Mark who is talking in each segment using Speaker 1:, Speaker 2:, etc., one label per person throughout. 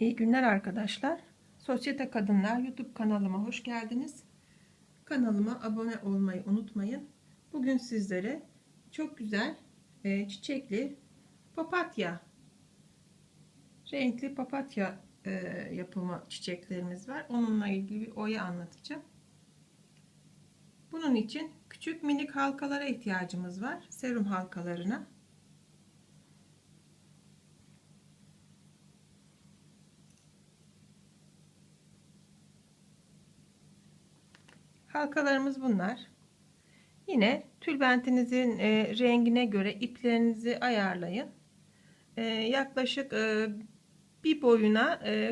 Speaker 1: İyi günler arkadaşlar. Sosyete Kadınlar YouTube kanalıma hoş geldiniz. Kanalıma abone olmayı unutmayın. Bugün sizlere çok güzel e, çiçekli papatya, renkli papatya e, yapımı çiçeklerimiz var. Onunla ilgili bir oya anlatacağım. Bunun için küçük minik halkalara ihtiyacımız var. Serum halkalarına. Halkalarımız bunlar. Yine tülbentinizin e, rengine göre iplerinizi ayarlayın. E, yaklaşık e, bir boyuna e,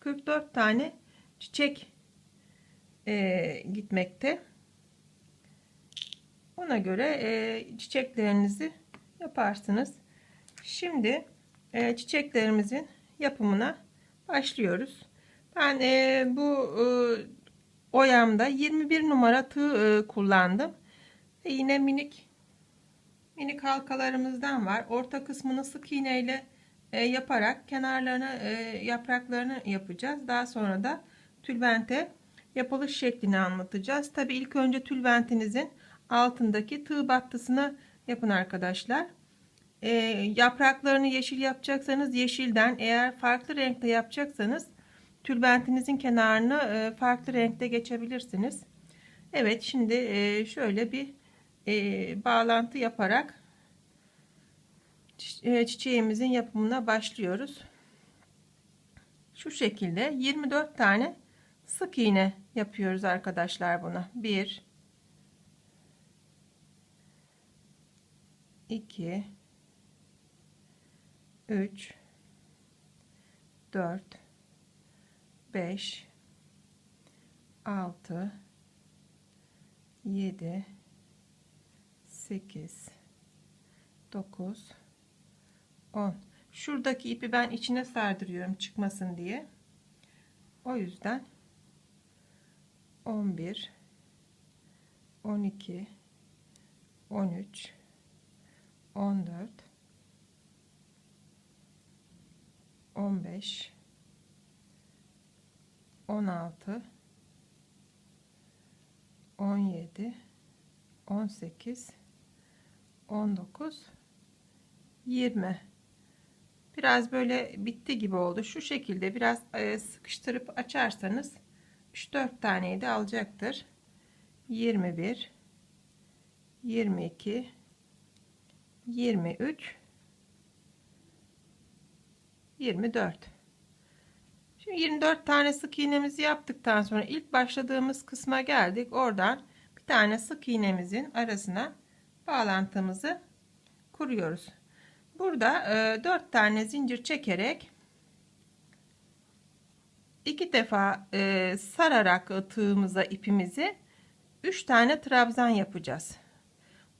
Speaker 1: 43-44 tane çiçek e, gitmekte. Ona göre e, çiçeklerinizi yaparsınız. Şimdi e, çiçeklerimizin yapımına başlıyoruz. Ben e, bu e, oyamda 21 numara tığ e, kullandım. Ve yine minik minik halkalarımızdan var. Orta kısmını sık iğne ile e, yaparak kenarlarını e, yapraklarını yapacağız. Daha sonra da tülbente yapılış şeklini anlatacağız. Tabi ilk önce tülbentinizin altındaki tığ battısını yapın arkadaşlar. E, yapraklarını yeşil yapacaksanız yeşilden eğer farklı renkte yapacaksanız tülbentinizin kenarını e, farklı renkte geçebilirsiniz. Evet şimdi e, şöyle bir e, bağlantı yaparak çiçeğimizin yapımına başlıyoruz. Şu şekilde 24 tane sık iğne yapıyoruz arkadaşlar buna. 1 2 3 4 5 6 7 8 9 10 şuradaki ipi ben içine sardırıyorum çıkmasın diye. O yüzden 11 12 13 14 15 16 17 18 19 20 biraz böyle bitti gibi oldu. Şu şekilde biraz e, sıkıştırıp açarsanız 3-4 taneyi de alacaktır. 21 22 23 24 Şimdi 24 tane sık iğnemizi yaptıktan sonra ilk başladığımız kısma geldik. Oradan bir tane sık iğnemizin arasına bağlantımızı kuruyoruz. Burada e, 4 tane zincir çekerek iki defa e, sararak tığımıza ipimizi 3 tane trabzan yapacağız.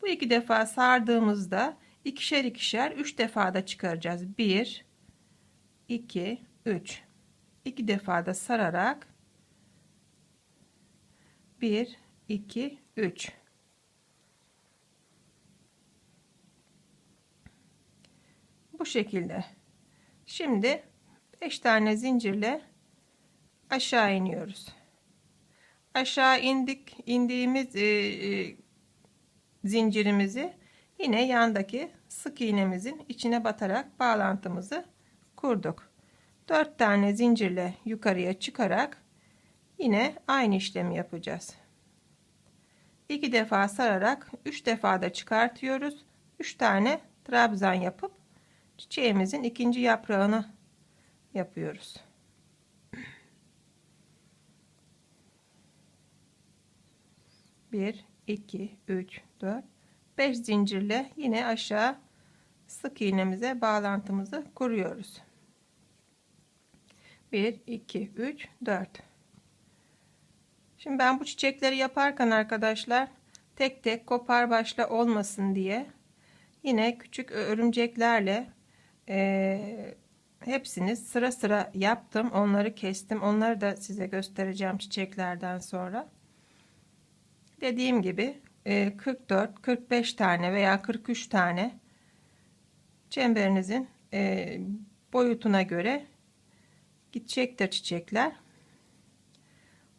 Speaker 1: Bu iki defa sardığımızda ikişer ikişer 3 defa da çıkaracağız. 1 2 3 iki defa da sararak 1 2 3 bu şekilde. Şimdi 5 tane zincirle aşağı iniyoruz. Aşağı indik indiğimiz e, e, zincirimizi yine yandaki sık iğnemizin içine batarak bağlantımızı kurduk 4 tane zincirle yukarıya çıkarak yine aynı işlemi yapacağız. 2 defa sararak 3 defa da çıkartıyoruz. 3 tane trabzan yapıp çiçeğimizin ikinci yaprağını yapıyoruz. Bir, iki, üç, dört, beş zincirle yine aşağı sık iğnemize bağlantımızı kuruyoruz. 1 2 3 4 Şimdi ben bu çiçekleri yaparken arkadaşlar tek tek kopar başla olmasın diye yine küçük örümceklerle e, hepsini sıra sıra yaptım. Onları kestim. Onları da size göstereceğim çiçeklerden sonra. Dediğim gibi e, 44 45 tane veya 43 tane çemberinizin e, boyutuna göre gidecektir çiçekler.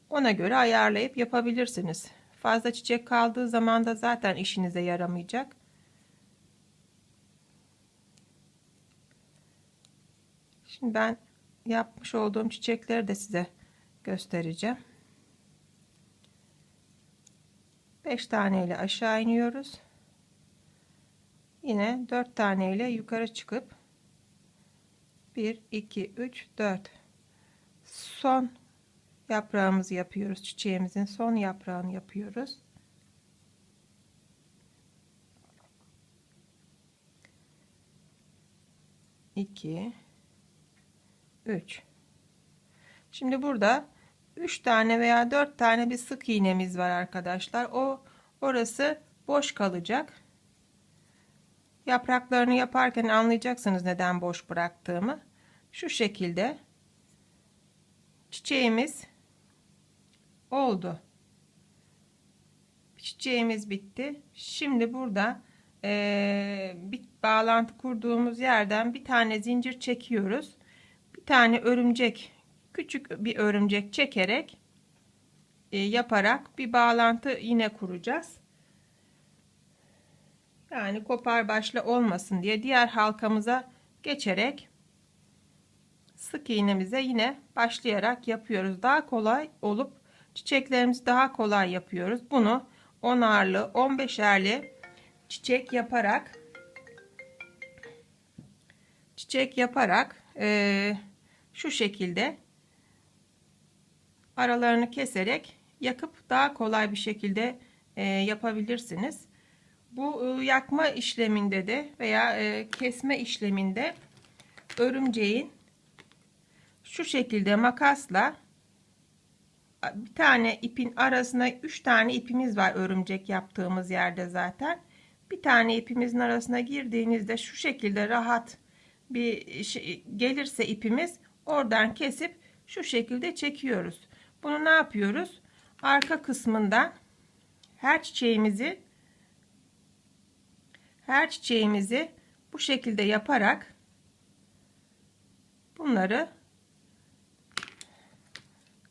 Speaker 1: Ona göre ayarlayıp yapabilirsiniz. Fazla çiçek kaldığı zaman da zaten işinize yaramayacak. Şimdi ben yapmış olduğum çiçekleri de size göstereceğim. 5 tane ile aşağı iniyoruz. Yine 4 tane ile yukarı çıkıp 1 2 3 4 son yaprağımızı yapıyoruz. Çiçeğimizin son yaprağını yapıyoruz. İki, üç. Şimdi burada üç tane veya dört tane bir sık iğnemiz var arkadaşlar. O orası boş kalacak. Yapraklarını yaparken anlayacaksınız neden boş bıraktığımı. Şu şekilde çiçeğimiz oldu. Çiçeğimiz bitti. Şimdi burada e, bir bağlantı kurduğumuz yerden bir tane zincir çekiyoruz. Bir tane örümcek, küçük bir örümcek çekerek e, yaparak bir bağlantı yine kuracağız. Yani kopar başla olmasın diye diğer halkamıza geçerek sık iğnemize yine başlayarak yapıyoruz. Daha kolay olup çiçeklerimizi daha kolay yapıyoruz. Bunu 10'arlı 15'erli çiçek yaparak çiçek yaparak e, şu şekilde aralarını keserek yakıp daha kolay bir şekilde e, yapabilirsiniz. Bu e, yakma işleminde de veya e, kesme işleminde örümceğin şu şekilde makasla bir tane ipin arasına üç tane ipimiz var örümcek yaptığımız yerde zaten. Bir tane ipimizin arasına girdiğinizde şu şekilde rahat bir şey gelirse ipimiz oradan kesip şu şekilde çekiyoruz. Bunu ne yapıyoruz? Arka kısmından her çiçeğimizi her çiçeğimizi bu şekilde yaparak bunları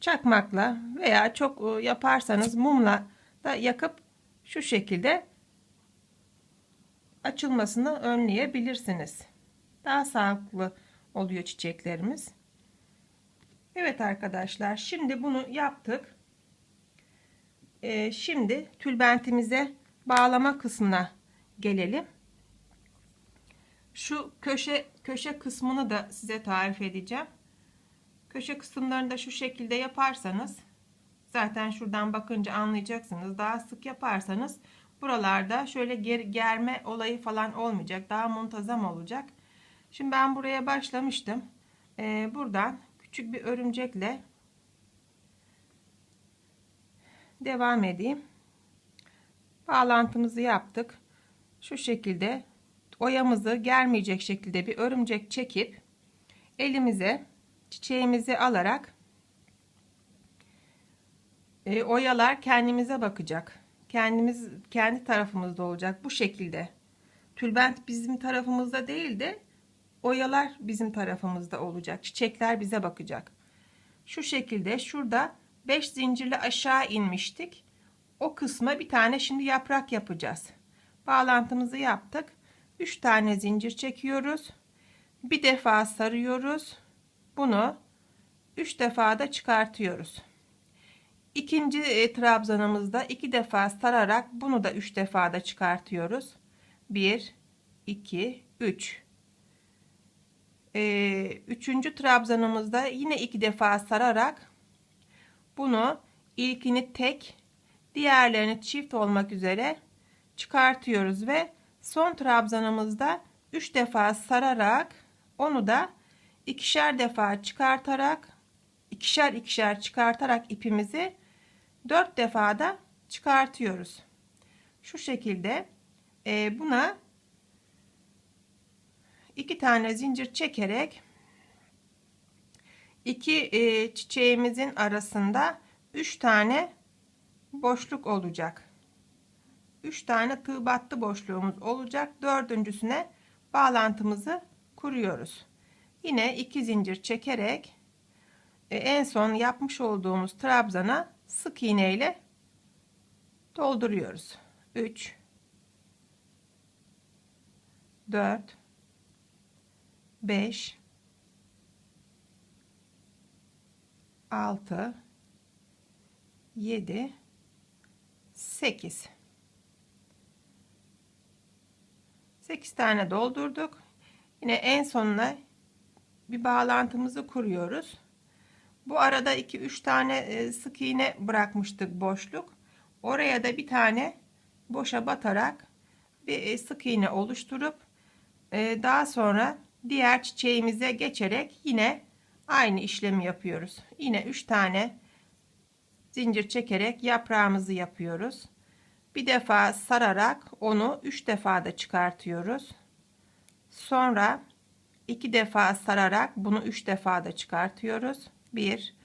Speaker 1: çakmakla veya çok e, yaparsanız mumla da yakıp şu şekilde açılmasını önleyebilirsiniz. Daha sağlıklı oluyor çiçeklerimiz. Evet arkadaşlar şimdi bunu yaptık. Ee, şimdi tülbentimize bağlama kısmına gelelim. Şu köşe köşe kısmını da size tarif edeceğim. Köşe kısımlarını da şu şekilde yaparsanız zaten şuradan bakınca anlayacaksınız. Daha sık yaparsanız buralarda şöyle ger germe olayı falan olmayacak. Daha muntazam olacak. Şimdi ben buraya başlamıştım. Ee, buradan küçük bir örümcekle devam edeyim. Bağlantımızı yaptık. Şu şekilde oyamızı germeyecek şekilde bir örümcek çekip elimize çiçeğimizi alarak e, oyalar kendimize bakacak. Kendimiz kendi tarafımızda olacak bu şekilde. Tülbent bizim tarafımızda değil de oyalar bizim tarafımızda olacak. Çiçekler bize bakacak. Şu şekilde şurada 5 zincirle aşağı inmiştik. O kısma bir tane şimdi yaprak yapacağız. Bağlantımızı yaptık. 3 tane zincir çekiyoruz. Bir defa sarıyoruz. Bunu 3 defa da çıkartıyoruz. İkinci e, trabzanımızda iki defa sararak bunu da 3 defa da çıkartıyoruz. 1 2 3 ee, üçüncü trabzanımızda yine iki defa sararak bunu ilkini tek diğerlerini çift olmak üzere çıkartıyoruz ve son trabzanımızda 3 defa sararak onu da ikişer defa çıkartarak ikişer ikişer çıkartarak ipimizi dört defa da çıkartıyoruz. Şu şekilde e, buna iki tane zincir çekerek iki e, çiçeğimizin arasında üç tane boşluk olacak. Üç tane tığ battı boşluğumuz olacak. Dördüncüsüne bağlantımızı kuruyoruz. Yine iki zincir çekerek e, en son yapmış olduğumuz trabzana sık iğne ile dolduruyoruz. 3 4 5 6 7 8 8 tane doldurduk. Yine en sonuna bir bağlantımızı kuruyoruz. Bu arada 2-3 tane e, sık iğne bırakmıştık boşluk. Oraya da bir tane boşa batarak bir e, sık iğne oluşturup e, daha sonra diğer çiçeğimize geçerek yine aynı işlemi yapıyoruz. Yine 3 tane zincir çekerek yaprağımızı yapıyoruz. Bir defa sararak onu 3 defa da çıkartıyoruz. Sonra iki defa sararak bunu 3 defa da çıkartıyoruz. 1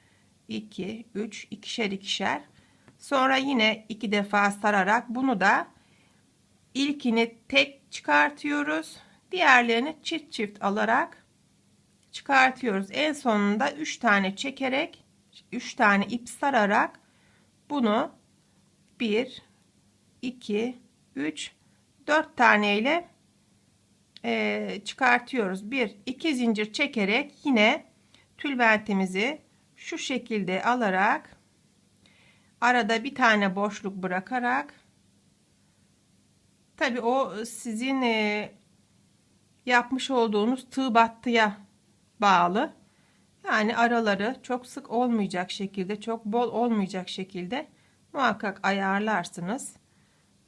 Speaker 1: 2 3 ikişer ikişer. Sonra yine iki defa sararak bunu da ilkini tek çıkartıyoruz. Diğerlerini çift çift alarak çıkartıyoruz. En sonunda 3 tane çekerek 3 tane ip sararak bunu 1 2 3 4 tane ile e, çıkartıyoruz. Bir iki zincir çekerek yine tülbentimizi şu şekilde alarak arada bir tane boşluk bırakarak tabi o sizin e, yapmış olduğunuz tığ battıya bağlı. Yani araları çok sık olmayacak şekilde, çok bol olmayacak şekilde muhakkak ayarlarsınız.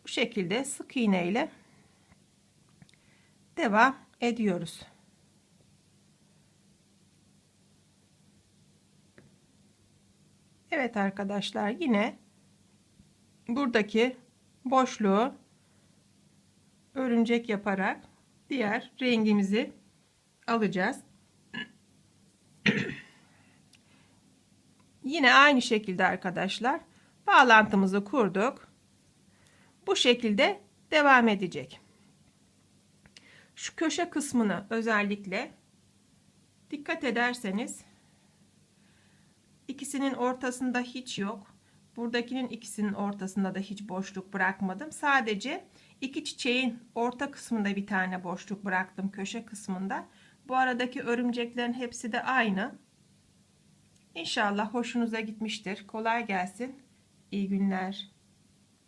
Speaker 1: Bu şekilde sık iğne ile devam ediyoruz. Evet arkadaşlar yine buradaki boşluğu örümcek yaparak diğer rengimizi alacağız. yine aynı şekilde arkadaşlar bağlantımızı kurduk. Bu şekilde devam edecek. Şu köşe kısmını özellikle dikkat ederseniz ikisinin ortasında hiç yok. Buradakinin ikisinin ortasında da hiç boşluk bırakmadım. Sadece iki çiçeğin orta kısmında bir tane boşluk bıraktım köşe kısmında. Bu aradaki örümceklerin hepsi de aynı. İnşallah hoşunuza gitmiştir. Kolay gelsin. İyi günler.